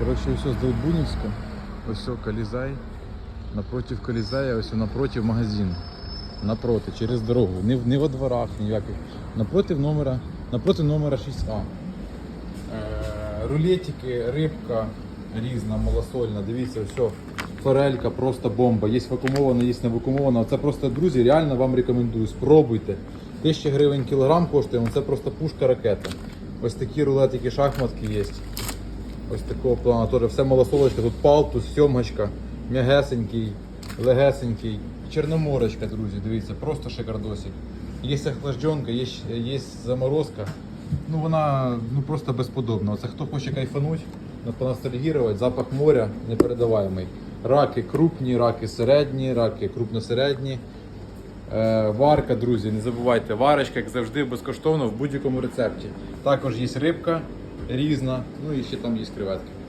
Коротше, все з Долбунівська. Ось Калізай. Напротив Калізая, ось напротив магазину. Напроти, через дорогу. Не, не во дворах ніяких. Напротив номера, напротив номера 6А. Е, рулетики, рибка різна, малосольна. Дивіться, все. Форелька просто бомба. Є вакуумована, є не вакуумована. Це просто, друзі, реально вам рекомендую. Спробуйте. 1000 гривень кілограм коштує, ну це просто пушка ракета. Ось такі рулетики, шахматки є. Ось такого плану теж все малосолочне. Тут палтус, сьомгачка, м'ягесенький, легесенький. Чорноморочка, друзі, дивіться, просто шикардосик. Є охлажденка, є, є заморозка. Ну вона ну, просто безподобна. Це хто хоче кайфануть, ну, поностальгірувати, запах моря непередаваємий. Раки крупні, раки середні, раки крупносередні. Е, варка, друзі, не забувайте, варочка, як завжди, безкоштовно в будь-якому рецепті. Також є рибка різна, ну і ще там є креветки.